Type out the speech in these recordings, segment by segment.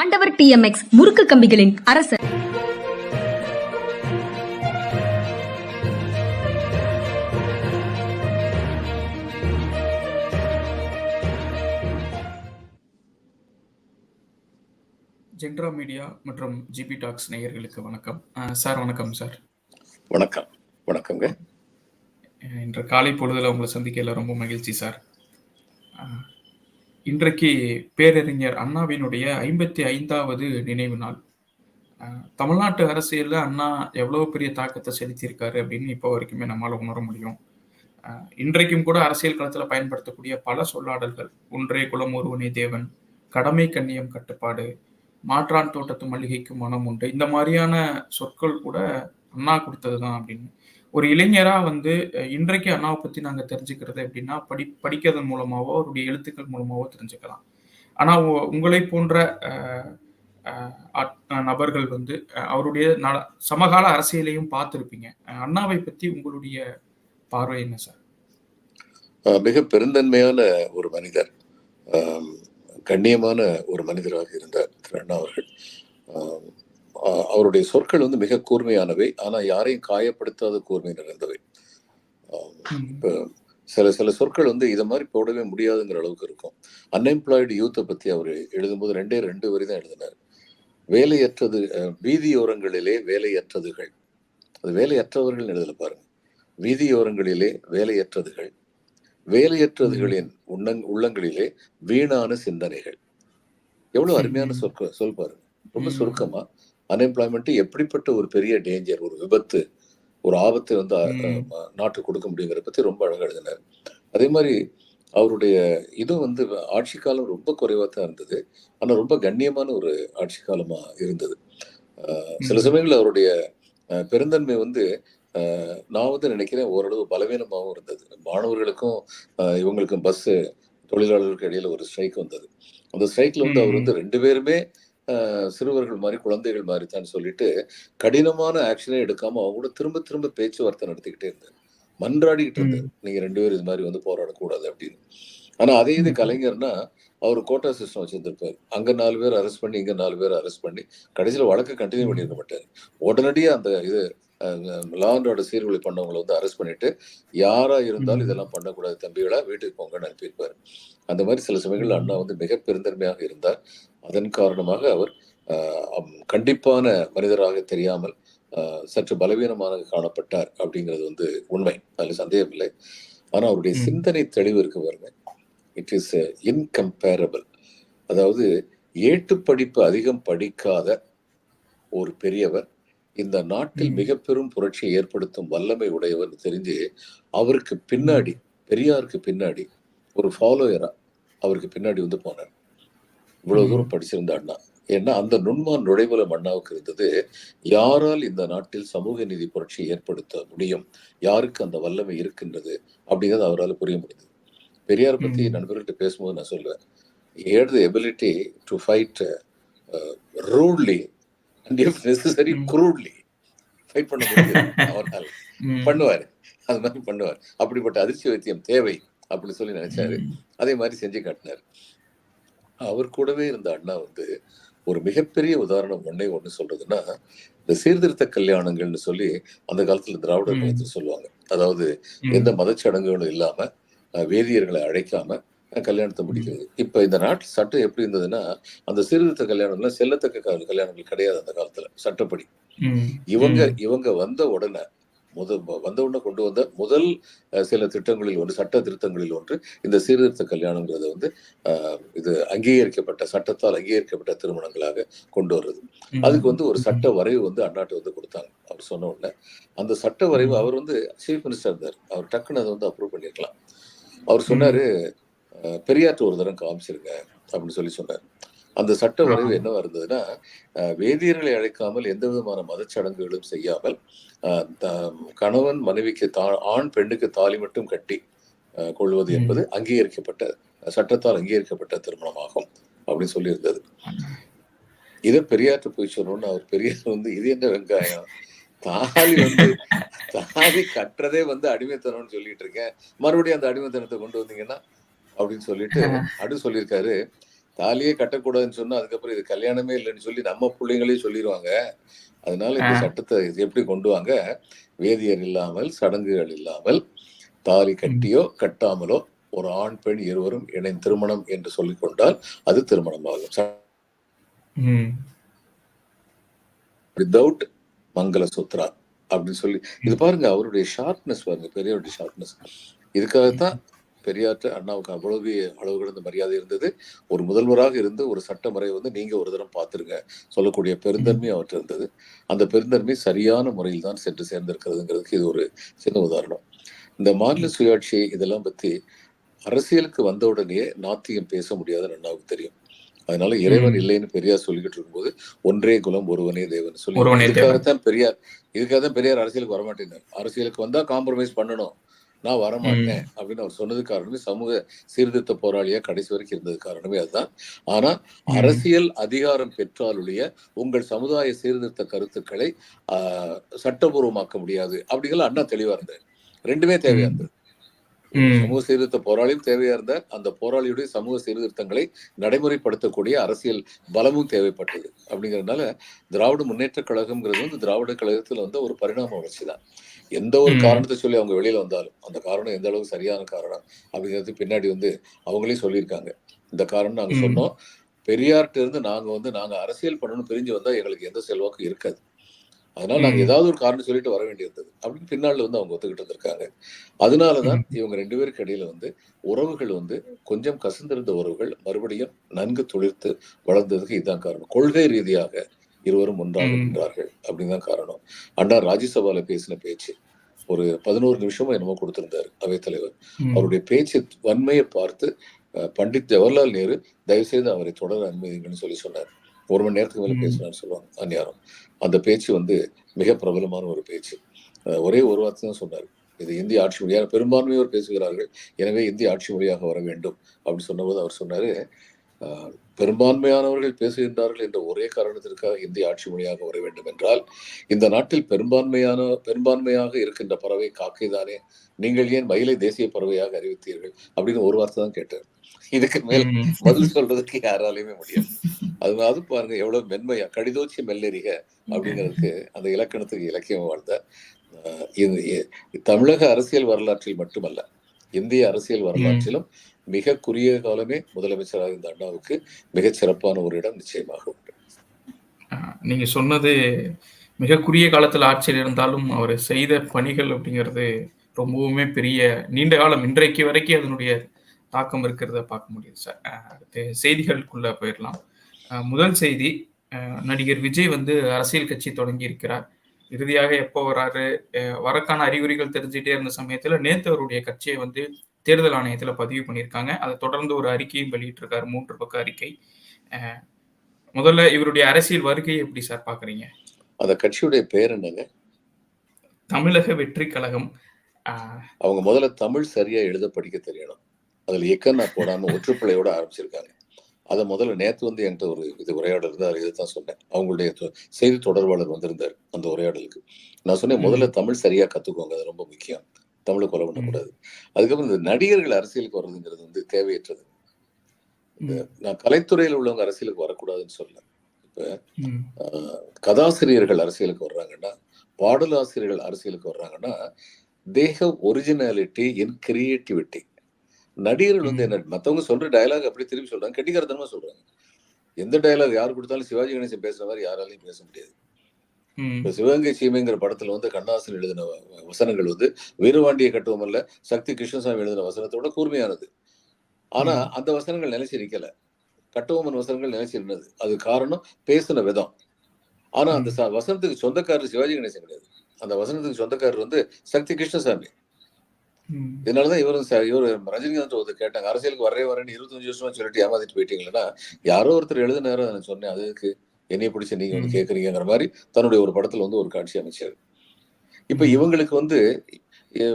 ஆண்டவர் டிஎம்எக்ஸ் முறுக்கு கம்பிகளின் அரசர். ஜென்ரா மீடியா மற்றும் ஜிபி டாக்ஸ் நேயர்களுக்கு வணக்கம். சார் வணக்கம் சார். வணக்கம். வணக்கங்க இன்று காலை பொழுதுல உங்களை சந்திக்கல ரொம்ப மகிழ்ச்சி சார். இன்றைக்கு பேரறிஞர் அண்ணாவினுடைய ஐம்பத்தி ஐந்தாவது நினைவு நாள். தமிழ்நாட்டு அரசியலில் அண்ணா எவ்வளோ பெரிய தாக்கத்தை செலுத்தியிருக்காரு அப்படின்னு இப்போ வரைக்குமே நம்மளால் உணர முடியும். இன்றைக்கும் கூட அரசியல் களத்தில் பயன்படுத்தக்கூடிய பல சொல்லாடல்கள் ஒன்றே குலம் ஒருவனே தேவன் கடமை கண்ணியம் கட்டுப்பாடு மாற்றான் தோட்டத்து மளிகைக்கு மனம் உண்டு இந்த மாதிரியான சொற்கள் கூட அண்ணா கொடுத்தது தான் அப்படின்னு ஒரு இளைஞராக வந்து இன்றைக்கு அண்ணாவை பற்றி நாங்கள் தெரிஞ்சுக்கிறது எப்படின்னா படி படிக்கிறதன் மூலமாகவோ அவருடைய எழுத்துக்கள் மூலமாகவோ தெரிஞ்சுக்கலாம். ஆனால் உ- உங்களை போன்ற நபர்கள் வந்து அவருடைய நல- சமகால அரசியலையும் பார்த்துருப்பீங்க. அண்ணாவை பற்றி உங்களுடைய பார்வை என்ன சார்? மிக பெருந்தன்மையான ஒரு மனிதர். கண்ணியமான ஒரு மனிதராக இருந்தார் திரு அண்ணா அவர்கள். அவருடைய சொற்கள் வந்து மிக கூர்மையானவை. ஆனா யாரையும் காயப்படுத்தாத கூர்மை நிறைந்தவை. இப்ப சில சில சொற்கள் வந்து இதை மாதிரி போடவே முடியாதுங்கிற அளவுக்கு இருக்கும். அன்எம்ப்ளாய்டு யூத்தை பத்தி அவர் எழுதும்போது ரெண்டே ரெண்டு வரி தான் எழுதினார். வேலையற்றது வீதியோரங்களிலே வேலையற்றதுகள். அது வேலையற்றவர்கள் எழுதல பாருங்க. வீதியோரங்களிலே வேலையற்றதுகள். வேலையற்றதுகளின் உண்ணங் உள்ளங்களிலே வீணான சிந்தனைகள். எவ்வளவு அருமையான. சொற்க சொல் பாருங்க. ரொம்ப ம். சுருக்கமா. அன்எம்ப்ளாய்மெண்ட் எப்படிப்பட்ட ஒரு பெரிய டேஞ்சர் ஒரு விபத்து ஒரு ஆபத்தை வந்து நாட்டுக்கு கொடுக்க முடியுங்கிறத பத்தி ரொம்ப அழகா எழுதினார். அதே மாதிரி அவருடைய இது வந்து ஆட்சி காலம் ரொம்ப குறைவா தான் இருந்தது. ஆனா ரொம்ப கண்ணியமான ஒரு ஆட்சி காலமா இருந்தது. சில. சமயங்கள்ல அவருடைய பெருந்தன்மை வந்து நான் வந்து நினைக்கிறேன் ஓரளவு பலவீனமாகவும் இருந்தது. மாணவர்களுக்கும் இவங்களுக்கும் பஸ் தொழிலாளர்களுக்கு இடையில ஒரு ஸ்ட்ரைக் வந்தது. அந்த ஸ்ட்ரைக்ல வந்து அவர். வந்து ரெண்டு பேருமே சிறுவர்கள் மாதிரி குழந்தைகள் மாதிரி தான் சொல்லிட்டு கடினமான ஆக்ஷனே எடுக்காம அவங்க கூட திரும்ப திரும்ப பேச்சுவார்த்தை நடத்திக்கிட்டே இருந்தார் மன்றாடிக்கிட்டு இருந்தார். நீங்க ரெண்டு பேரும் இது மாதிரி வந்து போராடக்கூடாது அப்படின்னு ஆனா அதே இது. கலைஞர்னா அவர் கோட்டா சிஸ்டம் வச்சிருந்திருப்பாரு அங்க நாலு பேர் அரெஸ்ட் பண்ணி இங்க நாலு பேர் அரெஸ்ட் பண்ணி கடைசியில வழக்கு கண்டினியூ. பண்ணியிருக்க மாட்டாரு உடனடியா அந்த இது லா அண்ட் ஆர்டர் சீர்குலை பண்ணவங்களை வந்து அரெஸ்ட் பண்ணிட்டு யாரா இருந்தாலும். இதெல்லாம் பண்ணக்கூடாது தம்பிகளா வீட்டுக்கு போங்கன்னு அனுப்பியிருப்பாரு. அந்த மாதிரி சில சமயங்கள்ல அண்ணா வந்து மிக பெருந்தன்மையாக இருந்தார். அதன் காரணமாக அவர் கண்டிப்பான மனிதராக தெரியாமல் சற்று பலவீனமாக காணப்பட்டார் அப்படிங்கிறது வந்து உண்மை. அதுல சந்தேகம் இல்லை ஆனா அவருடைய. சிந்தனை தெளிவு இருக்கு பாருங்க. இட் இஸ் இன்கம்பேரபிள் அதாவது ஏட்டு படிப்பு அதிகம் படிக்காத ஒரு பெரியவர் இந்த நாட்டில். மிக பெரும் புரட்சியை ஏற்படுத்தும் வல்லமை உடையவர் தெரிஞ்சு அவருக்கு பின்னாடி பெரியாருக்கு பின்னாடி ஒரு ஃபாலோயரா அவருக்கு பின்னாடி வந்து போனார். இவ்வளவு. தூரம் படிச்சிருந்த அண்ணா. ஏன்னா அந்த நுண்மான் நுழைவுலம் அண்ணாவுக்கு இருந்தது யாரால் இந்த நாட்டில் சமூக நீதி புரட்சியை ஏற்படுத்த முடியும்? யாருக்கு அந்த வல்லமை இருக்கின்றது? அப்படிங்கிறது அவரால் புரிய முடியுது பெரியார் பத்தி. நண்பர்கள்ட்ட பேசும்போது நான் சொல்லுவேன். At the ability to fight rudely and if necessary. Crudely fight பண்ண முடியும் அவரால். பண்ணுவார் அது மாதிரி பண்ணுவார் அப்படிப்பட்ட அதிர்ச்சி வைத்தியம் தேவை அப்படின்னு சொல்லி நினைச்சாரு. அதே மாதிரி செஞ்சு காட்டினார் அவர் கூடவே இருந்த அண்ணா வந்து ஒரு மிகப்பெரிய உதாரணம் ஒன்னே ஒண்ணு சொல்றதுன்னா இந்த சீர்திருத்த கல்யாணங்கள்னு சொல்லி அந்த காலத்துல திராவிடர் ம். கழகத்தில் சொல்லுவாங்க அதாவது. எந்த மதச்சடங்குகளும் இல்லாம வேதியர்களை அழைக்காம கல்யாணத்தை. முடிக்கிறது இப்ப இந்த நாட்டில் சட்டம் எப்படி இருந்ததுன்னா அந்த சீர்திருத்த கல்யாணம்லாம் செல்லத்தக்க கல்யாணங்கள் கிடையாது அந்த காலத்துல சட்டப்படி. இவங்க. இவங்க வந்த உடனே முத வந்த உடனே கொண்டு வந்த முதல் சில திட்டங்களில் ஒன்று சட்ட திருத்தங்களில் ஒன்று இந்த சீர்திருத்த கல்யாணங்கிறத வந்து இது அங்கீகரிக்கப்பட்ட சட்டத்தால் அங்கீகரிக்கப்பட்ட திருமணங்களாக கொண்டு வர்றது. அதுக்கு வந்து ஒரு. சட்ட வரைவு வந்து அண்ணாட்டு வந்து கொடுத்தாங்க அவர் சொன்ன உடனே அந்த சட்ட வரைவு. அவர் வந்து சீஃப் மினிஸ்டர் இருந்தார் அவர் டக்குன்னு அதை வந்து அப்ரூவ் பண்ணிருக்கலாம் அவர். சொன்னாரு பெரியார்ட்ட ஒரு தரம் காமிச்சிருங்க அப்படின்னு சொல்லி சொன்னார். அந்த சட்ட. வரைவு என்னவா இருந்ததுன்னா வேதியர்களை அழைக்காமல் எந்த விதமான மதச்சடங்குகளும் செய்யாமல் கணவன் மனைவிக்கு தா ஆண் பெண்ணுக்கு தாலி மட்டும் கட்டி கொள்வது. என்பது அங்கீகரிக்கப்பட்ட சட்டத்தால் அங்கீகரிக்கப்பட்ட திருமணமாகும் அப்படின்னு சொல்லியிருந்தது. இதை பெரியார்ட்ட போய் சொல்லணும்னு அவர் பெரியார் வந்து இது என்ன வெங்காயம்? தாலி வந்து தாலி கட்டுறதே வந்து அடிமைத்தனம்னு சொல்லிட்டு இருக்கேன். மறுபடியும் அந்த அடிமைத்தனத்தை கொண்டு வந்தீங்கன்னா அப்படின்னு சொல்லிட்டு அடு சொல்லியிருக்காரு. தாலியே கட்டக்கூடாதுன்னு சொன்னா அதுக்கப்புறம் இது கல்யாணமே இல்லைன்னு சொல்லி நம்ம பிள்ளைங்களே சொல்லிடுவாங்க அதனால இந்த. சட்டத்தை இது எப்படி கொண்டு வாங்க? வேதியர் இல்லாமல் சடங்குகள் இல்லாமல் தாலி கட்டியோ கட்டாமலோ ஒரு ஆண் பெண் இருவரும் இணை திருமணம் என்று சொல்லிக் கொண்டால் அது திருமணமாகும். ம். வித்தவுட் மங்கள சூத்ரா அப்படின்னு சொல்லி இது பாருங்க அவருடைய ஷார்ப்னஸ் பாருங்க பெரியாருடைய ஷார்ப்னஸ் இதுக்காகத்தான் பெரியார்ட்ட அண்ணாவுக்கு அவ்வளவு அளவு கிடந்த மரியாதை இருந்தது. ஒரு முதல்வராக இருந்து ஒரு சட்டமுறை வந்து நீங்க ஒரு தரம் பார்த்துருங்க. சொல்லக்கூடிய பெருந்தன்மை அவர்கிட்ட இருந்தது. அந்த பெருந்தன்மை சரியான முறையில் தான் சென்று சேர்ந்திருக்கிறதுங்கிறதுக்கு இது ஒரு சின்ன உதாரணம். இந்த மாநில சுயாட்சி இதெல்லாம் பத்தி அரசியலுக்கு வந்த உடனே நாத்தியம் பேச முடியாதுன்னு அண்ணாவுக்கு தெரியும். அதனால இறைவன். இல்லைன்னு பெரியார் சொல்லிக்கிட்டு இருக்கும்போது ஒன்றே குலம் ஒருவனே தேவன் சொல்லி. இதுக்காகத்தான் பெரியார் இதுக்காக தான் பெரியார் அரசியலுக்கு வரமாட்டேன்னார். அரசியலுக்கு வந்தா காம்ப்ரமைஸ் பண்ணணும். நான் வரமாட்டேன் அப்படின்னு அவர் சொன்னது காரணமே சமூக சீர்திருத்த போராளியா கடைசி வரைக்கும் இருந்தது காரணமே அதுதான். ஆனா. அரசியல் அதிகாரம் பெற்றாலுடைய உங்கள் சமுதாய சீர்திருத்த கருத்துக்களை ஆஹ், சட்டபூர்வமாக்க முடியாது. அப்படிங்கிற அண்ணா தெளிவா இருந்தார். ரெண்டுமே தேவையா இருந்தது. சமூக சீர்திருத்த போராளியும் தேவையா இருந்தார் அந்த போராளியுடைய சமூக சீர்திருத்தங்களை நடைமுறைப்படுத்தக்கூடிய அரசியல் பலமும் தேவைப்பட்டது. அப்படிங்கறதுனால திராவிட முன்னேற்ற கழகம்ங்கிறது வந்து திராவிட கழகத்துல வந்து ஒரு பரிணாம வளர்ச்சி தான். எந்த ஒரு. காரணத்தை சொல்லி அவங்க வெளியில வந்தாலும் அந்த காரணம் எந்த அளவுக்கு சரியான காரணம் அப்படிங்கிறது பின்னாடி வந்து அவங்களே சொல்லியிருக்காங்க. இந்த காரணம் நாங்க. சொன்னோம். பெரியார்ட்ட இருந்து நாங்க வந்து நாங்க அரசியல் பண்ணணும்னு பிரிஞ்சு வந்தா எங்களுக்கு எந்த செல்வாக்கும் இருக்காது. அதனால நாங்க ம். ஏதாவது ஒரு காரணம் சொல்லிட்டு வர வேண்டியிருந்தது அப்படின்னு பின்னால வந்து அவங்க ஒத்துக்கிட்டு வந்திருக்காங்க அதனாலதான். இவங்க ரெண்டு பேருக்கு இடையில வந்து உறவுகள் வந்து கொஞ்சம் கசந்திருந்த உறவுகள் மறுபடியும் நன்கு துளிர்த்து வளர்ந்ததுக்கு இதுதான் காரணம் கொள்கை ரீதியாக இருவரும் ஒன்றாக. நின்றார்கள் அப்படின்னு தான் காரணம் அண்ணா ராஜ்யசபால பேசின பேச்சு ஒரு பதினோரு நிமிஷமும் என்னமோ கொடுத்திருந்தாரு அவைத்தலைவர். அவருடைய பேச்சு வன்மையை பார்த்து அஹ், பண்டிட் ஜவஹர்லால் நேரு தயவு செய்து அவரை தொடர அனுமதிங்கன்னு சொல்லி சொன்னார் ஒரு மணி நேரத்துக்கு மேல. பேசினார் சொல்லுவாங்க அந்நியாரம். அந்த பேச்சு வந்து மிக பிரபலமான ஒரு பேச்சு. ஒரே ஒரு வார்த்தை தான் சொன்னார். இது இந்திய ஆட்சி மொழியாக பெரும்பான்மையோர் பேசுகிறார்கள். எனவே இந்திய ஆட்சி மொழியாக வர வேண்டும் அப்படின்னு சொன்னபோது அவர் சொன்னாரு பெரும்பான்மையானவர்கள் பேசுகின்றார்கள் என்ற ஒரே காரணத்திற்காக இந்திய ஆட்சி மொழியாக வர வேண்டும் என்றால் இந்த நாட்டில் பெரும்பான்மையான பெரும்பான்மையாக இருக்கின்ற பறவை காக்கைதானே? நீங்கள் ஏன் மயிலை தேசிய பறவையாக அறிவித்தீர்கள்? அப்படின்னு ஒரு வார்த்தை தான் கேட்டார். இதுக்கு மேல். பதில் சொல்றதுக்கு யாராலையுமே முடியாது. அதனால பாருங்க எவ்வளவு மென்மையா கடிதோச்சி மெல்லெறிக அப்படிங்கிறதுக்கு அந்த இலக்கணத்துக்கு இலக்கியம் வாழ்ந்த தமிழக அரசியல் வரலாற்றில் மட்டுமல்ல இந்திய அரசியல் வரலாற்றிலும் மிக குறுகிய காலமே முதலமைச்சராக இருந்த அண்ணாவுக்கு மிகச் சிறப்பான ஒரு இடம் நிச்சயமாக உண்டு. நீங்க சொன்னது மிக குறுகிய காலத்தில் ஆட்சியில் இருந்தாலும் அவர் செய்த பணிகள் அப்படிங்கிறது ரொம்பவுமே பெரிய நீண்ட காலம் இன்றைக்கு வரைக்கும் அதனுடைய தாக்கம் இருக்கிறத பார்க்க முடியுது சார் அடுத்து செய்திகளுக்குள்ள போயிடலாம். முதல் செய்தி நடிகர் விஜய் வந்து அரசியல் கட்சி தொடங்கி இருக்கிறார். இறுதியாக எப்போ வராரு? வரக்கான அறிகுறிகள் தெரிஞ்சுட்டே இருந்த சமயத்துல நேத்து அவருடைய கட்சியை வந்து தேர்தல் ஆணையத்துல பதிவு பண்ணியிருக்காங்க. அதை தொடர்ந்து ஒரு அறிக்கையும் வெளியிட்டிருக்காரு மூன்று பக்க அறிக்கை. முதல்ல இவருடைய அரசியல் வருகையை எப்படி சார் பாக்குறீங்க அந்த கட்சியுடைய பேர் என்னங்க? தமிழக வெற்றி கழகம். அவங்க முதல்ல தமிழ் சரியா எழுத படிக்க தெரியணும். அதுல எக்கன்னா போடாம ஒற்றுப்பிழையோட ஆரம்பிச்சிருக்காங்க. அதை முதல்ல நேத்து வந்து என்கிட்ட ஒரு இது உரையாடல் இருந்தார் இதுதான் சொன்னேன். அவங்களுடைய செய்தி தொடர்பாளர் வந்திருந்தார் அந்த உரையாடலுக்கு. நான் சொன்னேன் முதல்ல தமிழ் சரியா கத்துக்கோங்க அது ரொம்ப முக்கியம். தமிழை கொலை பண்ணக்கூடாது. அதுக்கப்புறம் இந்த நடிகர்கள் அரசியலுக்கு வர்றதுங்கிறது வந்து தேவையற்றது. நான் கலைத்துறையில் உள்ளவங்க அரசியலுக்கு வரக்கூடாதுன்னு சொல்லல. ஆஹ், கதாசிரியர்கள் அரசியலுக்கு வர்றாங்கன்னா பாடலாசிரியர்கள் அரசியலுக்கு வர்றாங்கன்னா தேக ஒரிஜினாலிட்டி இன் கிரியேட்டிவிட்டி நடிகர்கள் வந்து. என்ன மத்தவங்க சொல்ற டயலாக் அப்படி திருப்பி சொல்றாங்க. கெட்டிக்காரத்தனமா சொல்றாங்க. எந்த டயலாக் யார் கொடுத்தாலும் சிவாஜி கணேசன் பேசுற மாதிரி யாராலையும் பேச முடியாது. இப்ப சிவகங்கை சீமைங்கிற படத்துல வந்து கண்ணாசன் எழுதின வசனங்கள் வந்து வீரவாண்டிய கட்டுவமல்ல சக்தி கிருஷ்ணசாமி எழுதின வசனத்தோட கூர்மையானது. ஆனா. அந்த வசனங்கள் நிலைச்சு நிக்கல. கட்டுவமன் வசனங்கள் நிலைச்சு இருந்தது அது காரணம் பேசின விதம். ஆனா அந்த வசனத்துக்கு சொந்தக்காரர் சிவாஜி கணேசன் கிடையாது. அந்த வசனத்துக்கு சொந்தக்காரர் வந்து சக்தி கிருஷ்ணசாமி. இதனாலதான் இவரும் இவரு ரஜினிகாந்த் ஒருத்தர் கேட்டாங்க அரசியலுக்கு வரவே வரேன்னு இருபத்தஞ்சு வருஷமா சொல்லிட்டு ஏமாத்திட்டு போயிட்டீங்களா யாரோ ஒருத்தர் எழுதினாரு நான் சொன்னேன். அதுக்கு என்னைய பிடிச்ச நீங்க வந்து ம். கேக்குறீங்கிற மாதிரி தன்னுடைய ஒரு படத்துல வந்து ஒரு காட்சி அமைச்சாரு. இப்ப. இவங்களுக்கு வந்து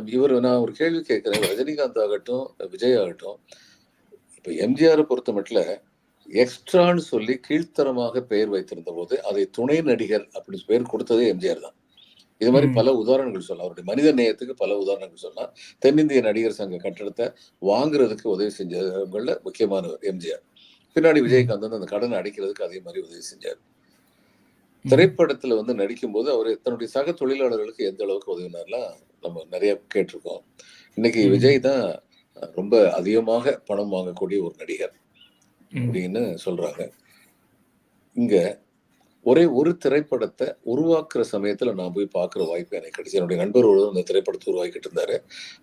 இவர் நான் ஒரு கேள்வி கேட்கிறேன். ரஜினிகாந்த் ஆகட்டும் விஜய் ஆகட்டும் இப்ப எம்ஜிஆரை பொறுத்த மட்டும் எக்ஸ்ட்ரான்னு சொல்லி கீழ்த்தரமாக பெயர் வைத்திருந்த போது அதை துணை நடிகர் அப்படி பெயர் கொடுத்ததே எம்ஜிஆர் தான். இது மாதிரி. பல உதாரணங்கள் சொல்லலாம். அவருடைய மனித நேயத்துக்கு பல உதாரணங்கள் சொல்லலாம். தென்னிந்திய நடிகர் சங்க கட்டடத்தை வாங்குறதுக்கு உதவி செஞ்சவங்கள முக்கியமானவர் எம்ஜிஆர். பின்னாடி விஜயகாந்த் வந்து அந்த கடனை அடைக்கிறதுக்கு அதே மாதிரி உதவி செஞ்சார். திரைப்படத்துல வந்து நடிக்கும்போது அவர் தன்னுடைய சக தொழிலாளர்களுக்கு எந்த அளவுக்கு உதவினார்லாம் நம்ம நிறைய கேட்டிருக்கோம். இன்னைக்கு. விஜய் தான் ரொம்ப அதிகமாக பணம் வாங்கக்கூடிய ஒரு நடிகர். அப்படின்னு சொல்றாங்க. இங்க ஒரே ஒரு திரைப்படத்தை உருவாக்குற சமயத்துல நான் போய் பார்க்குற வாய்ப்பு எனக்கு கிடைச்சு. என்னுடைய நண்பர் ஒருவர் அந்த திரைப்படத்தை உருவாக்கிட்டு இருந்தாரு.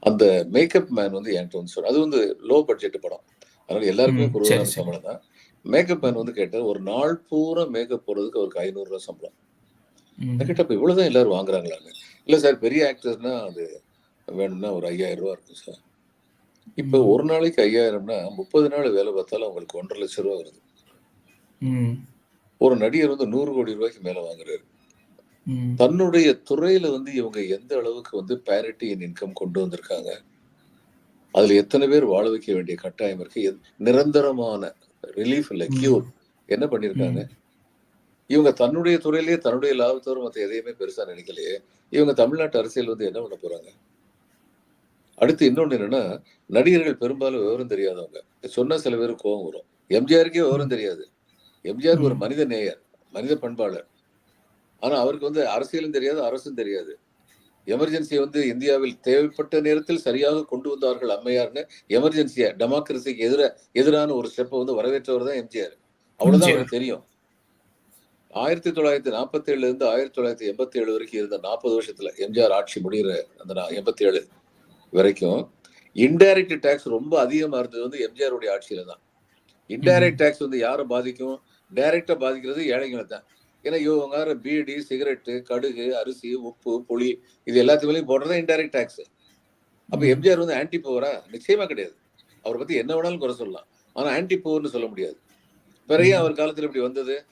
அந்த மேக்கப் மேன் வந்து என்கிட்ட வந்து சொன்னார் அது வந்து லோ பட்ஜெட் படம். அதனால எல்லாருக்குமே சரி. சம்பளம் தான். மேக்கப் மேன் வந்து கேட்டார் ஒரு நாள் பூரா மேக்கப் போடுறதுக்கு அவருக்கு ஐநூறு ரூபாய் சம்பளம். ம். நான் கேட்டப்ப இவ்வளவுதான் எல்லாரும் வாங்குறாங்களாங்க இல்ல சார் பெரிய ஆக்டர்ஸ்னா அது வேணும்னா ஒரு ஐயாயிரம் ரூபா இருக்கும் சார். இப்போ. ஒரு நாளைக்கு ஐயாயிரம்னா முப்பது நாள் வேலை பார்த்தாலும் அவங்களுக்கு ஒன்றரை லட்சம் ரூபா வருது. ஒரு நடிகர் வந்து நூறு கோடி ரூபாய்க்கு மேல வாங்குறாரு. தன்னுடைய துறையில வந்து இவங்க எந்த அளவுக்கு வந்து பேரிட்டி இன் இன்கம் கொண்டு வந்திருக்காங்க? அதுல எத்தனை பேர் வாழ வைக்க வேண்டிய கட்டாயம் இருக்கு? நிரந்தரமான ரிலீஃப் இல்ல. கியூர் என்ன பண்ணிருக்காங்க? இவங்க தன்னுடைய துறையிலேயே தன்னுடைய லாபத்தோடு மற்ற எதையுமே பெருசா நினைக்கலையே. இவங்க தமிழ்நாட்டு அரசியல் வந்து என்ன பண்ண போறாங்க? அடுத்து இன்னொன்னு என்னன்னா நடிகர்கள் பெரும்பாலும் விவரம் தெரியாதவங்க. சொன்ன சில பேருக்கு கோபம் வரும். எம்ஜிஆருக்கே விவரம் தெரியாது. எம்ஜிஆர் ஒரு. மனித நேயர் மனித பண்பாளர். ஆனா அவருக்கு வந்து அரசியலும் தெரியாது அரசும் தெரியாது. எமர்ஜென்சி வந்து இந்தியாவில் தேவைப்பட்ட நேரத்தில் சரியாக கொண்டு வந்தார்கள் அம்மையார்னு எமர்ஜென்சியா டெமோக்ரஸிக்கு எதிர எதிரான ஒரு ஸ்டெப்பை வந்து வரவேற்றவர் தான் எம்ஜிஆர். அவ்வளவுதான். அவருக்கு தெரியும். ஆயிரத்தி தொள்ளாயிரத்தி நாற்பத்தி ஏழுல இருந்து ஆயிரத்தி தொள்ளாயிரத்தி எண்பத்தி ஏழு வரைக்கும் இருந்த நாற்பது வருஷத்துல எம்ஜிஆர் ஆட்சி முடிகிற அந்த எண்பத்தி ஏழு வரைக்கும் இன்டைரக்ட் டேக்ஸ் ரொம்ப அதிகமா இருந்தது வந்து எம்ஜிஆர் உடைய ஆட்சியில தான் இன்டைரக்ட் டேக்ஸ் வந்து யாரை பாதிக்கும்? டைரக்டா பாதிக்கிறது ஏழைகளை தான். ஏன்னா இவங்க பீடி சிகரெட்டு கடுகு அரிசி உப்பு புளி இது எல்லாத்துக்குமே போடுறது இன்டைரக்ட் டேக்ஸ் அப்ப. எம்ஜிஆர் வந்து ஆன்டி பவரா நிச்சயமா கிடையாது. அவரை பத்தி என்ன வேணாலும் குறை சொல்லலாம். ஆனா ஆன்டி பவர்னு சொல்ல முடியாது. பிறகு ம். அவர் காலத்துல இப்படி வந்தது.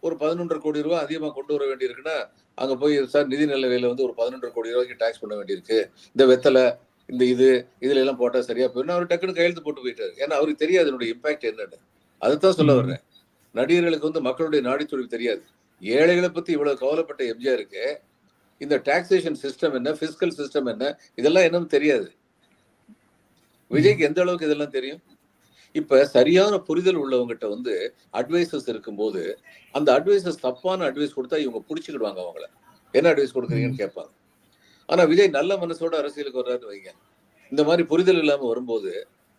ஒரு பதினொன்றரை கோடி ரூபாய் அதிகமா கொண்டு வர வேண்டியிருக்குன்னா அங்க போய் சார் நிதி நிலவையில வந்து ஒரு பதினொன்றரை கோடி ரூபாய்க்கு டாக்ஸ் பண்ண வேண்டியிருக்கு. இந்த வெத்தலை இந்த இது இதுல எல்லாம் போட்டா சரியா போயிடும். அவர் டக்குன்னு கையெழுத்து போட்டு போயிட்டாரு. ஏன்னா அவருக்கு தெரியாது என்னுடைய இம்பாக்ட் என்னன்னு. அதைத்தான் சொல்ல. வர்றேன். நடிகர்களுக்கு வந்து மக்களுடைய நாடித்துடிப்பு தெரியாது. ஏழைகளை பத்தி இவ்வளவு கவலைப்பட்ட எம்ஜிஆருக்கு இந்த டாக்ஸேஷன் சிஸ்டம் என்ன பிசிக்கல் சிஸ்டம் என்ன இதெல்லாம் என்னன்னு தெரியாது. விஜய்க்கு எந்த அளவுக்கு இதெல்லாம் தெரியும்? இப்ப சரியான புரிதல் உள்ளவங்ககிட்ட வந்து அட்வைசஸ் இருக்கும்போது அந்த அட்வைசஸ் தப்பான அட்வைஸ் கொடுத்தா இவங்க பிடிச்சிக்கிடுவாங்க அவங்கள. என்ன அட்வைஸ் கொடுக்குறீங்கன்னு கேட்பாங்க. ஆனா விஜய் நல்ல மனசோட அரசியலுக்கு வர்றாருன்னு வைங்க. இந்த மாதிரி புரிதல் இல்லாம வரும்போது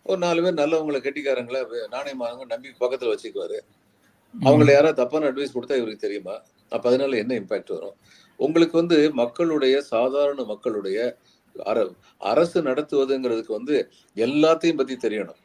ஒரு நாலு பேர் நல்லவங்களை கெட்டிக்காரங்களை நாணயமாக நம்பி பக்கத்துல வச்சுக்குவாரு. அவங்கள யாராவது தப்பான அட்வைஸ் கொடுத்தா இவருக்கு தெரியுமா? அப்ப அதனால என்ன இம்பாக்ட் வரும்? உங்களுக்கு வந்து மக்களுடைய சாதாரண மக்களுடைய அர அரசு நடத்துவதுங்கிறதுக்கு வந்து எல்லாத்தையும் பத்தி தெரியணும்.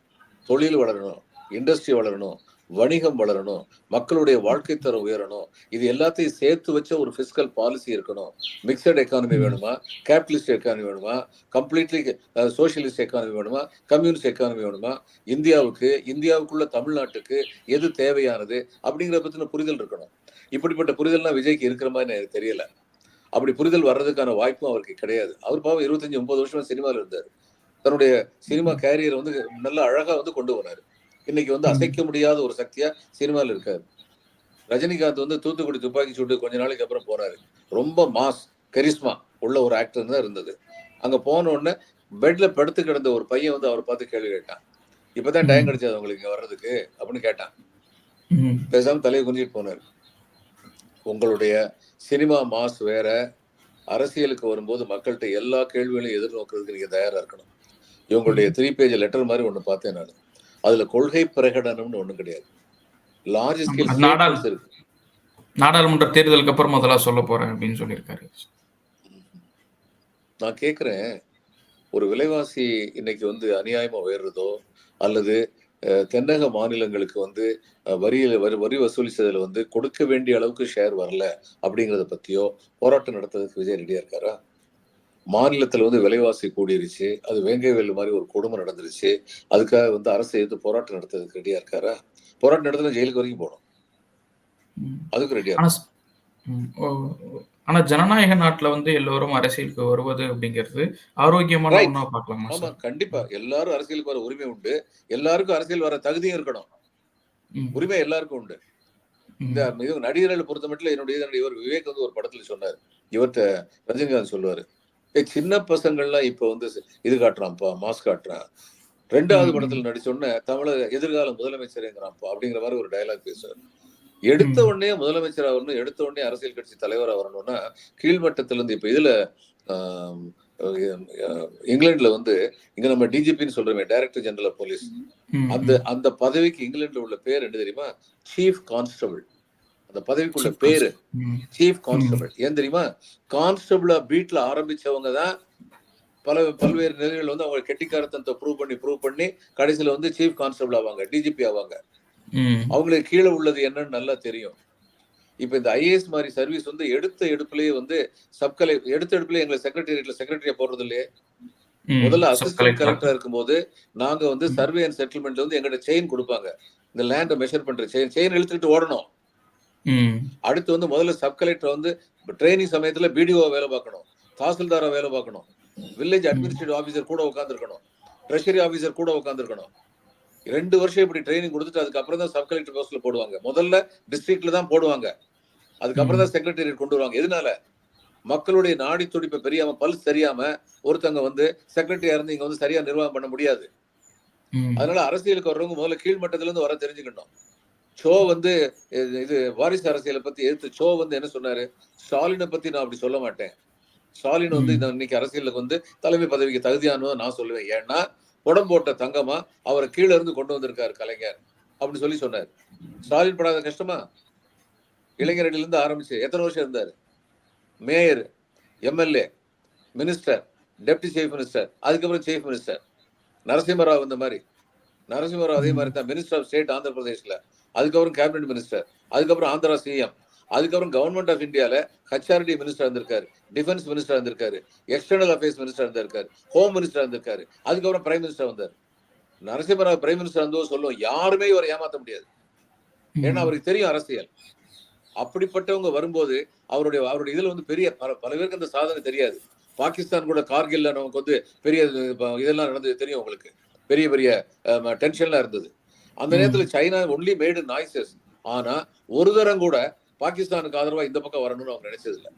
தொழில் வளரணும் இண்டஸ்ட்ரி வளரணும் வணிகம் வளரணும் மக்களுடைய வாழ்க்கை தரம் உயரணும் இது எல்லாத்தையும் சேர்த்து வச்ச ஒரு பிசிக்கல் பாலிசி இருக்கணும். Mixed economy. வேணுமா? கேபிட்டலிஸ்ட் எக்கானமி வேணுமா? கம்ப்ளீட்லி சோசியலிஸ்ட் எக்கானமி வேணுமா? கம்யூனிஸ்ட் எக்கானமி வேணுமா? இந்தியாவுக்கு இந்தியாவுக்குள்ள தமிழ்நாட்டுக்கு எது தேவையானது அப்படிங்கிற பத்தின புரிதல் இருக்கணும். இப்படிப்பட்ட புரிதல்லாம் விஜய்க்கு இருக்கிற மாதிரி எனக்கு தெரியல. அப்படி புரிதல் வர்றதுக்கான வாய்ப்பும் அவருக்கு கிடையாது. அவர் பாவம் இருபத்தஞ்சு முப்பது வருஷமா சினிமாவில் இருந்தார். தன்னுடைய சினிமா கேரியர் வந்து நல்ல அழகா வந்து கொண்டு வராரு இன்னைக்கு வந்து. அசைக்க முடியாத ஒரு சக்தியா சினிமாவில் இருக்காரு. ரஜினிகாந்த் வந்து தூத்துக்குடி துப்பாக்கி சூட்டு கொஞ்ச நாளைக்கு அப்புறம் போறாரு. ரொம்ப மாஸ் கரிஸ்மா உள்ள ஒரு ஆக்டர் தான் இருந்தது. அங்க போன உடனே பெட்ல படுத்து கிடந்த ஒரு பையன் வந்து அவரை பார்த்து கேள்வி கேட்டான். இப்பதான் டைம். கிடைச்சது உங்களுக்கு இங்க வர்றதுக்கு அப்படின்னு கேட்டான். பேசாம தலையை குஞ்சிட்டு போனார். உங்களுடைய சினிமா மாஸ் வேற. அரசியலுக்கு வரும்போது மக்கள்கிட்ட எல்லா கேள்விகளையும் எதிர்நோக்கிறதுக்கு நீங்க தயாரா இருக்கணும். இவங்களுடைய த்ரீ பேஜ் லெட்டர் மாதிரி ஒண்ணு பார்த்தேன் நான். அதுல கொள்கை பிரகடனம்னு ஒண்ணும் கிடையாது. லார்ஜ் ஸ்கேல் நாடாளுமன்ற தேர்தலுக்கு அப்புறம் முதல்ல சொல்ல போறேன் அப்படின்னு சொல்லியிருக்காரு. நான் கேக்குறேன் ஒரு விலைவாசி இன்னைக்கு வந்து அநியாயமா உயர்றதோ அல்லது தென்னக மாநிலங்களுக்கு வந்து வரியில வரி வரி வசூலிச்சதுல வந்து கொடுக்க வேண்டிய அளவுக்கு ஷேர் வரல அப்படிங்கறத பத்தியோ போராட்டம் நடத்துறதுக்கு விஜய் ரெடியா இருக்காரா? மாநிலத்துல வந்து விலைவாசி கூடிருச்சு. அது வேங்கைவேல் மாதிரி ஒரு கொடுமை நடந்துருச்சு. அதுக்காக வந்து அரசை எதிர்த்து போராட்டம் நடத்துறதுக்கு ரெடியா இருக்காரா? போராட்டம் நடத்தினா ஜெயிலுக்கு வரைக்கும் போகணும். ம். அதுக்கு ரெடியா ஆனா ஜனநாயக நாட்டுல வந்து எல்லோரும் அரசியலுக்கு வருவது அப்படிங்கிறது ஆரோக்கியமான. ஒண்ணா பார்க்கலாமா ஆமா கண்டிப்பா. எல்லாரும் அரசியலுக்கு வர உரிமை உண்டு. எல்லாருக்கும் அரசியல் வர தகுதியும் இருக்கணும். உரிமை எல்லாருக்கும் உண்டு. இந்த இது நடிகர்களை பொறுத்த மட்டும் என்னுடைய என்னுடைய இவர் விவேக் வந்து ஒரு படத்துல சொன்னார். இவர்கிட்ட ரஜினிகாந்த் சொல்லுவாரு. "ஏய், சின்ன பசங்கள்லாம் இப்ப வந்து இது காட்டுறான்ப்பா மாஸ் காட்டுறான் ரெண்டாவது படத்துல நடிச்ச உடனே தமிழக எதிர்கால முதலமைச்சருங்கிறான் அப்படிங்கிற மாதிரி ஒரு டயலாக் பேசுவார் எடுத்த. உடனே முதலமைச்சர் ஆகணும் எடுத்த உடனே அரசியல் கட்சி தலைவரா வரணும்னா கீழ்மட்டத்துல இருந்து இப்ப இதுல இங்கிலாந்துல வந்து இங்க நம்ம டிஜிபின்னு சொல்றோமே டைரக்டர் ஜெனரல் ஆஃப் போலீஸ் அந்த அந்த பதவிக்கு இங்கிலாந்துல உள்ள பேர் என்ன தெரியுமா? சீஃப் கான்ஸ்டபிள் அந்த பதவிக்குள்ள பேரு. சீஃப் கான்ஸ்டபிள் ஏன் தெரியுமா? கான்ஸ்டபிளா பீட்ல ஆரம்பிச்சவங்க தான் பல பல்வேறு நிலைகள் வந்து அவங்க கெட்டிக்காரத்தனத்தை ப்ரூவ் பண்ணி ப்ரூவ் பண்ணி கடைசியில வந்து சீஃப் கான்ஸ்டபிள் ஆவாங்க டிஜிபி ஆவாங்க. அவங்களுக்கு கீழே உள்ளது என்னன்னு நல்லா தெரியும். இப்ப இந்த ஐஏஎஸ் மாதிரி சர்வீஸ் வந்து எடுத்த எடுப்புலயே வந்து சப்கலை எடுத்த எடுப்புலயே எங்களை செக்ரட்டரியேட்ல செக்ரட்டரியா போடுறது இல்லையே. முதல்ல அசிஸ்டன்ட். கலெக்டரா இருக்கும்போது நாங்க வந்து சர்வே அண்ட் செட்டில்மெண்ட்ல வந்து எங்கிட்ட செயின் கொடுப்பாங்க. இந்த லேண்டை மெஷர் பண்ற செயின் செயின் இழுத்துக்கிட்டு ஓடணும். அடுத்து வந்து முதல்ல சப் கலெக்டர் வந்து ட்ரைனிங் சமயத்துல பிடிஓ வேலை பார்க்கணும். தாசில்தாரா வேலை பார்க்கணும். வில்லேஜ் அட்மினிஸ்ட்ரேட்டிவ் ஆஃபீஸர் கூட உட்காந்துருக்கணும் ட்ரெஷரி ஆஃபீஸர் கூட உட்காந்துருக்கணும் ரெண்டு வருஷம் இப்படி ட்ரைனிங் கொடுத்துட்டு அதுக்கப்புறம் தான் சப் கலெக்டர் போஸ்ட்ல போடுவாங்க. முதல்ல டிஸ்ட்ரிக்ட்ல தான் போடுவாங்க. அதுக்கப்புறம் தான் செக்ரட்டரியேட் கொண்டு வருவாங்க. எதனால? மக்களுடைய நாடி துடிப்பை பெரியாம பல்ஸ் தெரியாம ஒருத்தங்க வந்து செக்ரட்டரியா இருந்து இங்க வந்து சரியா நிர்வாகம் பண்ண முடியாது. அதனால அரசியலுக்கு வர்றவங்க முதல்ல கீழ்மட்டத்துல இருந்து வர தெரிஞ்சுக்கணும். சோ வந்து இது- வாரிசு அரசியலை பத்தி எதிர்த்து சோ வந்து என்ன சொன்னாரு? ஸ்டாலினை பத்தி நான் அப்படி சொல்ல மாட்டேன். ஸ்டாலின் வந்து இன்னைக்கு அரசியலுக்கு வந்து தலைமை பதவிக்கு தகுதியானதை நான் சொல்லுவேன். ஏன்னா புடம் போட்ட தங்கமா அவரை கீழ இருந்து கொண்டு வந்திருக்காரு கலைஞர் அப்படின்னு சொல்லி சொன்னார். ஸ்டாலின் படாத கஷ்டமா? இளைஞரடியில இருந்து ஆரம்பிச்சு எத்தனை வருஷம் இருந்தாரு? Mayor MLA minister deputy chief minister அதுக்கப்புறம் சீஃப் மினிஸ்டர். நரசிம்மராவ் இந்த மாதிரி. நரசிம்மராவ் அதே மாதிரி தான். மினிஸ்டர் ஆஃப் ஸ்டேட் ஆந்திர பிரதேஷ்ல அதுக்கப்புறம் கேபினட் மினிஸ்டர் அதுக்கப்புறம் ஆந்திரா சிஎம் அதுக்கப்புறம் கவர்மெண்ட் ஆஃப் இந்தியால ஹெச்ஆர்டி மினிஸ்டர் இருந்திருக்காரு டிஃபென்ஸ் மினிஸ்டர் இருந்திருக்காரு எக்ஸ்டர்னல் அஃபேர்ஸ் மினிஸ்டர் இருந்திருக்காரு ஹோம் மினிஸ்டர் இருந்திருக்காரு அதுக்கப்புறம் பிரைம் மினிஸ்டர் வந்தார். நரசிம்மராவ் பிரைம் மினிஸ்டர் இருந்தோ சொல்லும் யாருமே இவரை ஏமாத்த முடியாது. ஏன்னா அவருக்கு தெரியும் அரசியல். அப்படிப்பட்டவங்க வரும்போது அவருடைய அவருடைய இதுல வந்து பெரிய பல பல பேருக்கு அந்த சாதனை தெரியாது. பாகிஸ்தான் கூட கார்கில்ல நமக்கு வந்து பெரிய இதெல்லாம் நடந்தது தெரியும் உங்களுக்கு. பெரிய பெரிய டென்ஷன்லாம் இருந்தது. அந்த. நேரத்துல சைனா ஒன்லி மேடு நாய்ஸஸ் ஆனா ஒரு தரம் கூட பாகிஸ்தானுக்கு ஆதரவா இந்த பக்கம் வரணும்னு அவங்க நினைச்சது இல்ல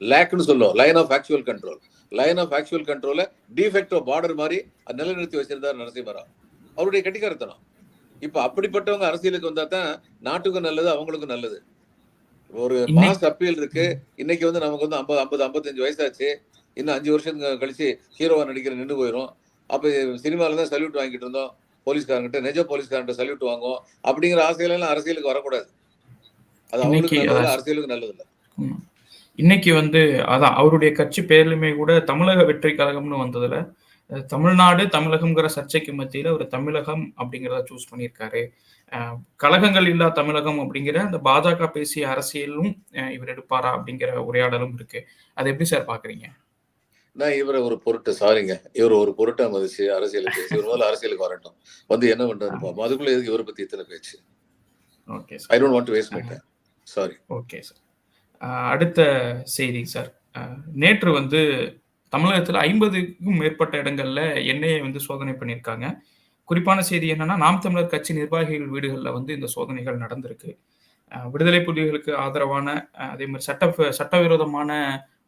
லேக்னு சொல்லும் line of actual control line of actual கண்ட்ரோல de facto border மாதிரி அது நிலைநிறுத்தி வச்சிருந்தார் நரசிம்மராவ் அவருடைய கெட்டிக்காரத்தனம். இப்ப அப்படிப்பட்டவங்க அரசியலுக்கு வந்தா தான் நாட்டுக்கும் நல்லது அவங்களுக்கும் நல்லது. ஒரு மாஸ் அப்பீல் இருக்கு. இன்னைக்கு வந்து நமக்கு வந்து ஐம்பது ஐம்பது ஐம்பத்தஞ்சு வயசாச்சு. இன்னும் அஞ்சு வருஷம் கழிச்சு ஹீரோவா நடிக்கிற நின்று போயிடும் அப்ப சினிமால தான் சல்யூட் வாங்கிட்டு இருந்தோம். போலீஸ்காரங்கிட்ட நிஜ போலீஸ்காரங்கிட்ட சல்யூட் வாங்குவோம். அப்படிங்கிற ஆசையில எல்லாம் அரசியலுக்கு வரக்கூடாது. அது அவங்களுக்கு நல்லது அரசியலுக்கு நல்லது இல்ல. இன்னைக்கு வந்து அதான் அவருடைய கட்சி பேர்லயுமே கூட தமிழக வெற்றி கழகம்னு வந்ததுல தமிழ்நாடு தமிழகம்ங்கிற சர்ச்சைக்கு மத்தியில ஒரு தமிழகம் அப்படிங்கிறத சூஸ் பண்ணியிருக்காரு. கழகங்கள் இல்லா தமிழகம் அப்படிங்கிற அந்த பாஜக பேசிய அரசியலும் இவர் எடுப்பாரா அப்படிங்கிற உரையாடலும் இருக்கு. அதை எப்படி சார் பாக்குறீங்க? நான் இவரை ஒரு பொருட்டு சாரிங்க இவர் ஒரு பொருட்டா மதிச்சு அரசியலுக்கு பேசி இவர் முதல்ல அரசியலுக்கு வரட்டும். வந்து என்ன பண்றாரு பார்ப்போம் அதுக்குள்ள எதுக்கு இவரை பத்தி இத்தனை பேச்சு? Okay I don't want to waste my time sorry okay sir அடுத்த செய்தி சார் நேற்று வந்து தமிழகத்தில் ஐம்பதுக்கும் மேற்பட்ட இடங்கள்ல எண்ணெயை வந்து சோதனை பண்ணியிருக்காங்க. குறிப்பான செய்தி என்னன்னா நாம் தமிழர் கட்சி நிர்வாகிகள் வீடுகளில் வந்து இந்த சோதனைகள் நடந்திருக்கு. விடுதலை புலிகளுக்கு ஆதரவான அதே மாதிரி சட்ட சட்டவிரோதமான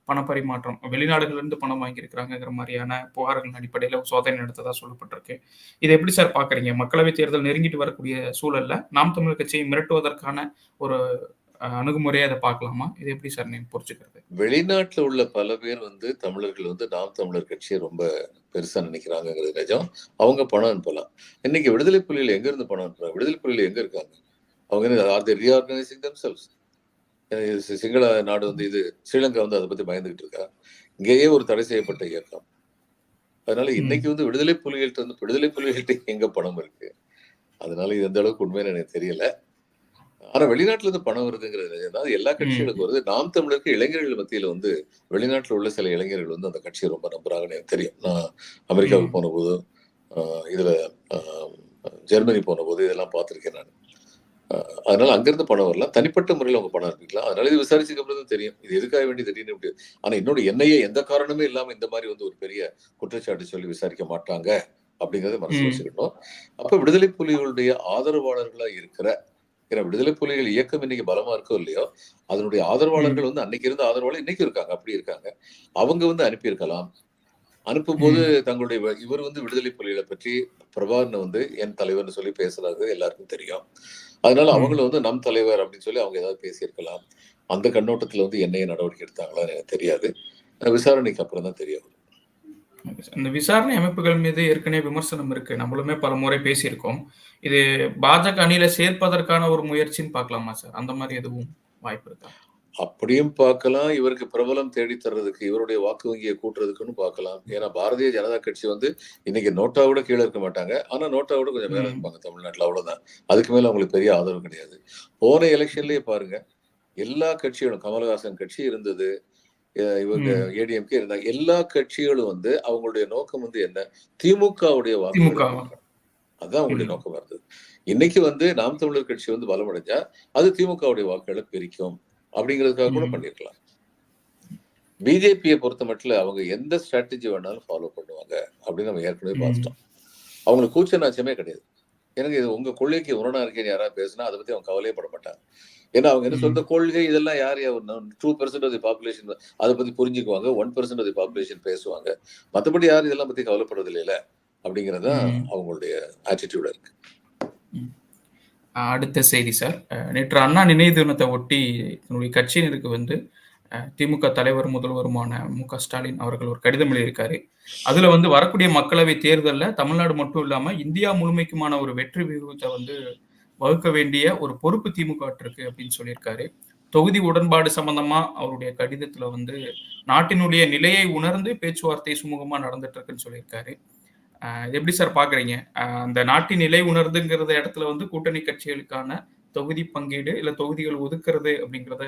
பணப்பரிமாற்றம் வெளிநாடுகள்ல இருந்து பணம் வாங்கியிருக்கிறாங்கிற மாதிரியான புகார்களின் அடிப்படையில் சோதனை நடத்ததாக சொல்லப்பட்டிருக்கு. இதை எப்படி சார் பார்க்குறீங்க? மக்களவைத் தேர்தல் நெருங்கிட்டு வரக்கூடிய சூழலில் நாம் தமிழ் கட்சியை மிரட்டுவதற்கான ஒரு அணுகுமுறையை அதை பார்க்கலாமா? இது எப்படி சார் நீங்க புரிச்சுக்கிறது வெளிநாட்டில் உள்ள பல பேர் வந்து தமிழர்கள் வந்து நாம் தமிழர் கட்சியை ரொம்ப பெருசா நினைக்கிறாங்கிறது நிஜம். அவங்க பணம் அனுப்பலாம். இன்னைக்கு விடுதலை புலிகள் எங்க இருந்து பணம் அனுப்புறாங்க? விடுதலை புலிகள் எங்க இருக்காங்க? அவங்க are the reorganising themselves Sinhala நாடு வந்து இது ஸ்ரீலங்கா வந்து அதை பத்தி பயந்துகிட்டு இருக்கா? இங்கேயே ஒரு தடை செய்யப்பட்ட இயக்கம். அதனால. இன்னைக்கு வந்து விடுதலை புலிகள்கிட்ட வந்து விடுதலை புலிகள்கிட்ட எங்க பணம் இருக்கு? அதனால இது எந்த அளவுக்கு உண்மைன்னு எனக்கு தெரியல. ஆனா வெளிநாட்டுல இருந்து பணம் வருதுங்கிறது தான். அது எல்லா கட்சிகளுக்கும் வருது. நாம் தமிழருக்கு இளைஞர்கள் மத்தியில வந்து வெளிநாட்டுல உள்ள சில இளைஞர்கள் வந்து அந்த கட்சியை ரொம்ப நம்புறாங்கன்னு எனக்கு தெரியும். நான் அமெரிக்காவுக்கு. போன போது இதுல ஜெர்மனி போன போது இதெல்லாம் பார்த்திருக்கேன் நான். அதனால அங்கிருந்து பணம் வரலாம் தனிப்பட்ட முறையில் அவங்க பணம் அனுப்பிக்கலாம் அதனால இது விசாரிச்சுக்கு அப்புறம் தான் தெரியும். இது எதுக்காக வேண்டி திடீர்னு இப்படி ஆனா இன்னொரு என்னையே எந்த காரணமே இல்லாம இந்த மாதிரி வந்து ஒரு பெரிய குற்றச்சாட்டு சொல்லி விசாரிக்க மாட்டாங்க அப்படிங்கறத மனசு. வச்சுக்கணும். அப்ப விடுதலை புலிகளுடைய ஆதரவாளர்களா இருக்கிற ஏன்னா விடுதலை புலிகள் இயக்கம் இன்னைக்கு பலமா இருக்கோ இல்லையோ அதனுடைய ஆதரவாளர்கள் வந்து அன்னைக்கு இருந்த ஆதரவாளர் இன்னைக்கு இருக்காங்க. அப்படி இருக்காங்க. அவங்க வந்து அனுப்பியிருக்கலாம். அனுப்பும்போது தங்களுடைய வ- இவர் வந்து விடுதலை புலிகளை பற்றி பிரபாகரன் வந்து என் தலைவர்னு சொல்லி பேசுறது எல்லாருக்கும் தெரியும். அதனால ம். அவங்கள வந்து நம் தலைவர் அப்படின்னு சொல்லி அவங்க ஏதாவது பேசியிருக்கலாம். அந்த கண்ணோட்டத்துல வந்து என்னைய நடவடிக்கை எடுத்தாங்களா எனக்கு தெரியாது. விசாரணைக்கு அப்புறம் தான் தெரியும் ஓகே சார். இந்த விசாரணை அமைப்புகள் மீது ஏற்கனவே விமர்சனம் இருக்கு. நம்மளுமே பல முறை பேசியிருக்கோம். இது பாஜக அணியில சேர்ப்பதற்கான ஒரு முயற்சின்னு பார்க்கலாமா சார்? அந்த மாதிரி எதுவும் வாய்ப்பு இருக்கா? அப்படியும் பார்க்கலாம் இவருக்கு பிரபலம் தேடி தர்றதுக்கு இவருடைய வாக்கு வங்கியை கூட்டுறதுக்குன்னு பார்க்கலாம். ஏன்னா பாரதிய ஜனதா கட்சி வந்து இன்னைக்கு நோட்டா விட கீழே இருக்க மாட்டாங்க. ஆனா நோட்டா விட கொஞ்சம் மேல. இருப்பாங்க தமிழ்நாட்டுல அவ்வளவுதான். அதுக்கு மேல அவங்களுக்கு பெரிய ஆதரவு கிடையாது. போன எலெக்ஷன்லயே பாருங்க எல்லா கட்சிகளும் கமலஹாசன் கட்சி இருந்தது இவங்க. ஏடிஎம்கே இருந்தாங்க. எல்லா கட்சிகளும் வந்து அவங்களுடைய நோக்கம் வந்து என்ன? திமுகவுடைய வாக்கு அதுதான் அவங்களுடைய. நோக்கமா இருந்தது. இன்னைக்கு வந்து நாம் தமிழர் கட்சி வந்து பலமடைஞ்சா அது திமுகவுடைய வாக்குகளை பிரிக்கும். அப்படிங்கிறதுக்காக கூட ம். பண்ணிருக்கலாம் பிஜேபியை பொறுத்த மட்டும் அவங்க எந்த ஸ்ட்ராட்டஜி வேணாலும் ஃபாலோ பண்ணுவாங்க அப்படின்னு நம்ம ஏற்கனவே. பார்த்துட்டோம் அவங்களுக்கு கூச்ச நாச்சமே கிடையாது எனக்கு இது உங்க கொள்கைக்கு உரணா இருக்கேன்னு யாராவது பேசினா அதை பத்தி அவங்க கவலையே பட மாட்டாங்க ஏன்னா அவங்க என்ன. சொந்த கொள்கை இதெல்லாம் யார் two percent of the population அதை பத்தி புரிஞ்சுக்குவாங்க one percent of the population பேசுவாங்க மத்தபடி யாரும் இதெல்லாம் பத்தி கவலைப்படுறது இல்லைல்ல அப்படிங்கறதா ம். அவங்களுடைய ஆட்டிடியூடா இருக்கு அடுத்த செய்தி சார். நேற்று அண்ணா நினைவு தினத்தை ஒட்டி தன்னுடைய கட்சியினருக்கு வந்து திமுக தலைவர் முதல்வருமான மு க ஸ்டாலின் அவர்கள் ஒரு கடிதம் எழுதியிருக்காரு. அதுல வந்து வரக்கூடிய மக்களவை தேர்தலில் தமிழ்நாடு மட்டும் இல்லாம இந்தியா முழுமைக்குமான ஒரு வெற்றி விகிதத்தை வந்து வகுக்க வேண்டிய ஒரு பொறுப்பு திமுக இருக்கு அப்படின்னு சொல்லியிருக்காரு. தொகுதி உடன்பாடு சம்பந்தமா அவருடைய கடிதத்துல வந்து நாட்டினுடைய நிலையை உணர்ந்து பேச்சுவார்த்தை சுமூகமா நடந்துட்டு இருக்குன்னு சொல்லியிருக்காரு. எப்படி சார் பாக்குறீங்க? அந்த நாட்டின் நிலை உணர்ந்துங்கிறத இடத்துல வந்து கூட்டணி கட்சிகளுக்கான தொகுதி பங்கீடு இல்ல தொகுதிகள் ஒதுக்குறது அப்படிங்கிறத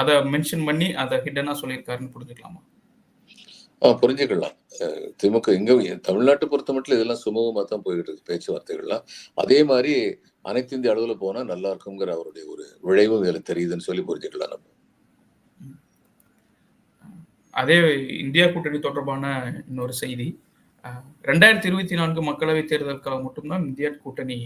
அதை மென்ஷன் பண்ணி அதை ஹிடனா சொல்லியிருக்காருன்னு புரிஞ்சுக்கலாமா? புரிஞ்சுக்கலாம். திமுக எங்க தமிழ்நாட்டை பொறுத்த மட்டும் இதெல்லாம் சுமூகமா தான் போயிட்டு இருக்கு பேச்சுவார்த்தைகள்லாம். அதே மாதிரி அனைத்து இந்திய அளவுல போனா நல்லா இருக்குங்கிற அவருடைய ஒரு விளைவும் இதுல தெரியுதுன்னு சொல்லி புரிஞ்சுக்கலாம் நம்ம அதே இந்தியா கூட்டணி தொடர்பான இன்னொரு செய்தி. ரெண்டாயிரத்தி இருபத்தி நான்கு மக்களவை தேர்தலுக்காக மட்டும்தான் இந்தியா கூட்டணி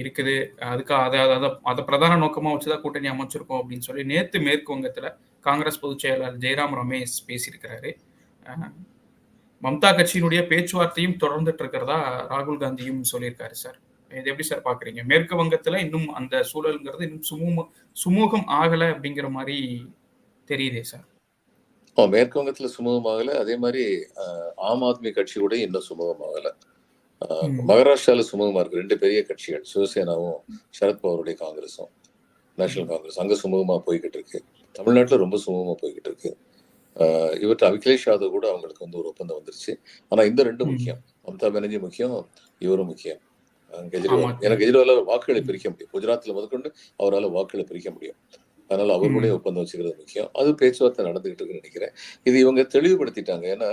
இருக்குது. அதுக்காக அதை அதை அதை பிரதான நோக்கமாக வச்சு தான் கூட்டணி அமைச்சிருக்கோம் அப்படின்னு சொல்லி நேற்று மேற்கு வங்கத்தில் காங்கிரஸ் பொதுச் செயலாளர் ஜெயராம் ரமேஷ் பேசியிருக்கிறாரு. மம்தா கட்சியினுடைய பேச்சுவார்த்தையும் தொடர்ந்துட்டு இருக்கிறதா ராகுல் காந்தியும் சொல்லியிருக்காரு சார். இது எப்படி சார் பாக்குறீங்க? மேற்கு வங்கத்துல இன்னும் அந்த சூழலுங்கிறது இன்னும் சுமூகம் சுமூகம் ஆகலை அப்படிங்கிற மாதிரி தெரியுதே சார். மேற்கு வங்கத்துல சுமூகமாகல அதே மாதிரி ஆம் ஆத்மி கட்சி கூட இன்னும் சுமூகமாகல. அஹ், ம். மகாராஷ்டிரால சுமூகமா இருக்கு. ரெண்டு பெரிய கட்சிகள் சிவசேனாவும் சரத்பவாருடைய காங்கிரஸும் நேஷனல் காங்கிரஸ் அங்க சுமூகமா போய்கிட்டு இருக்கு. தமிழ்நாட்டுல ரொம்ப சுமூகமா போய்கிட்டு இருக்கு. இவர்கிட்ட அகிலேஷ் யாதவ் கூட அவங்களுக்கு வந்து ஒரு ஒப்பந்தம் வந்துருச்சு. ஆனா இந்த ரெண்டும். முக்கியம். மம்தா பானர்ஜி முக்கியம் இவரும் முக்கியம். கெஜ்ரிவால். ஏன்னா கெஜ்ரிவால வாக்குகளை பிரிக்க முடியும். குஜராத்ல முதற்கொண்டு அவரால் வாக்குகளை பிரிக்க முடியும். அதனால அவர் கூட ஒப்பந்தம் வச்சுக்கிறது முக்கியம். அது பேச்சுவார்த்தை நடந்துகிட்டு இருக்குன்னு நினைக்கிறேன். இது இவங்க தெளிவுபடுத்திட்டாங்க. ஏன்னா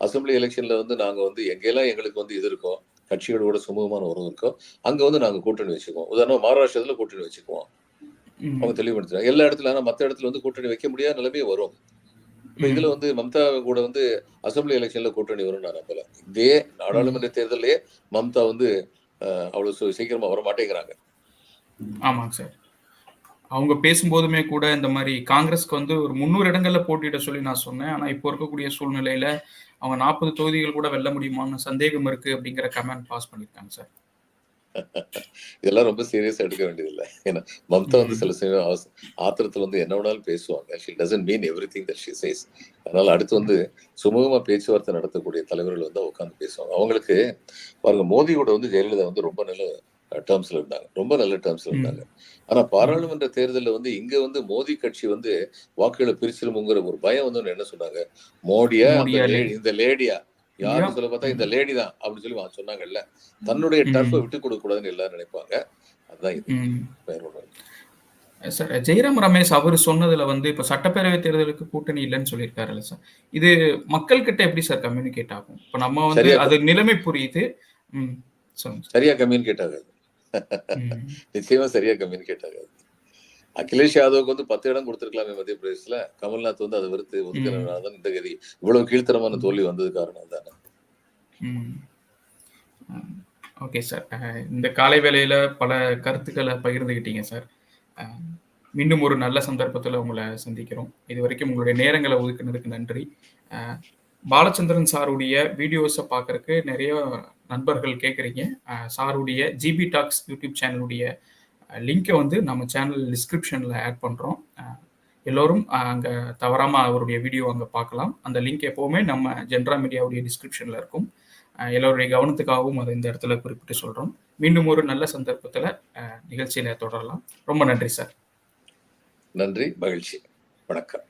அசெம்பிளி எலெக்ஷன்ல வந்து நாங்க வந்து எங்கெல்லாம் எங்களுக்கு வந்து இது இருக்கோ கட்சிகளோட சுமூகமான உறவு இருக்கோ அங்க வந்து நாங்க கூட்டணி வச்சுக்குவோம். உதாரணம் மகாராஷ்டிரத்துல கூட்டணி வச்சுக்குவோம். அவங்க தெளிவுபடுத்துறாங்க எல்லா இடத்துல ஆனா மத்த இடத்துல வந்து கூட்டணி வைக்க முடியாத நிலைமை வரும். இப்ப. இதுல வந்து மம்தா கூட வந்து அசெம்பிளி எலெக்ஷன்ல கூட்டணி வரும் நான் நம்பல. இதே நாடாளுமன்ற தேர்தலே மம்தா வந்து அவ்வளவு சீக்கிரமா வர மாட்டேங்கிறாங்க ஆமாங்க சார். அவங்க பேசும்போதுமே கூட இந்த மாதிரி காங்கிரஸ்க்கு வந்து ஒரு முந்நூறு இடங்கள்ல போட்டியிட சொல்லி நான் சொன்னேன். ஆனா இப்போ இருக்கக்கூடிய சூழ்நிலையில அவங்க நாற்பது தொகுதிகள் கூட வெல்ல முடியுமான்னு சந்தேகம் இருக்கு அப்படிங்கிற கமெண்ட் பாஸ் பண்ணிருக்காங்க சார். இதெல்லாம் ரொம்ப சீரியஸா எடுக்க வேண்டியதில்லை. ஏன்னா மம்தா வந்து. சில சமயம் ஆத்திரத்துல வந்து என்ன வேணாலும் பேசுவாங்க. She doesn't mean everything that she says அதனால அடுத்து வந்து சுமூகமா பேச்சுவார்த்தை நடத்தக்கூடிய தலைவர்கள் வந்து உட்காந்து பேசுவாங்க. அவங்களுக்கு பாருங்க மோடி கூட வந்து ஜெயலலிதா வந்து ரொம்ப நல்ல டேர்ம்ஸ்ல இருந்தாங்க. ரொம்ப நல்ல டேர்ம்ஸ்ல இருந்தாங்க. ஆனா பாராளுமன்ற தேர்தல்ல வந்து இங்க வந்து மோடி கட்சி வந்து வாக்குகளை பிரிச்சிருமுங்கிற ஒரு பயம் வந்து என்ன சொன்னாங்க? மோடியா இந்த லேடியா? யாரும். சொல்ல பார்த்தா இந்த லேடி தான் அப்படின்னு சொல்லி சொன்னாங்கல்ல. தன்னுடைய. டர்ஃபை விட்டு கொடுக்க கூடாதுன்னு எல்லாரும் நினைப்பாங்க. அதுதான் இது. சார் ஜெயராம் ரமேஷ் அவர் சொன்னதுல வந்து இப்ப சட்டப்பேரவை தேர்தலுக்கு கூட்டணி இல்லைன்னு சொல்லியிருக்காருல்ல சார். இது மக்கள் கிட்ட எப்படி சார் கம்யூனிகேட் ஆகும்? இப்ப நம்ம வந்து அது நிலைமை புரியுது. சரியா கம்யூனிகேட் ஆகாது. நிச்சயமா சரியா கம்யூனிகேட் ஆகாது. அகிலேஷ் யாதவுக்கு வந்து பத்து இடம் கொடுத்திருக்கலாமே மத்திய பிரதேசல கமல்நாத் வந்து அதை வெறுத்து ஒதுக்கினால தான் இந்த கதி. இவ்வளவு கீழ்த்தரமான தோல்வி வந்தது காரணம் தானே ஓகே சார் இந்த காலை வேளையில பல கருத்துக்களை பகிர்ந்துக்கிட்டீங்க சார் அஹ் மீண்டும் ஒரு நல்ல சந்தர்ப்பத்தில் உங்களை சந்திக்கிறோம். இது வரைக்கும் உங்களுடைய நேரங்களை ஒதுக்குனதுக்கு நன்றி. அஹ் பாலச்சந்திரன் சாருடைய வீடியோஸை பார்க்கறக்கு நிறைய நண்பர்கள் கேட்குறீங்க சாருடைய ஜிபி டாக்ஸ் யூடியூப் சேனலுடைய லிங்கை வந்து நம்ம சேனல் டிஸ்கிரிப்ஷனில் ஆட் பண்ணுறோம் எல்லோரும் அங்கே தவறாமல் அவருடைய வீடியோ அங்கே பார்க்கலாம். அந்த லிங்க் எப்போவுமே நம்ம ஜென்ரா மீடியாவுடைய டிஸ்கிரிப்ஷனில் இருக்கும். எல்லோருடைய கவனத்துக்காகவும் அதை இந்த இடத்துல குறிப்பிட்டு சொல்கிறோம் மீண்டும் ஒரு நல்ல சந்தர்ப்பத்தில் நிகழ்ச்சியில் தொடரலாம். ரொம்ப நன்றி சார். நன்றி மகிழ்ச்சி. வணக்கம்.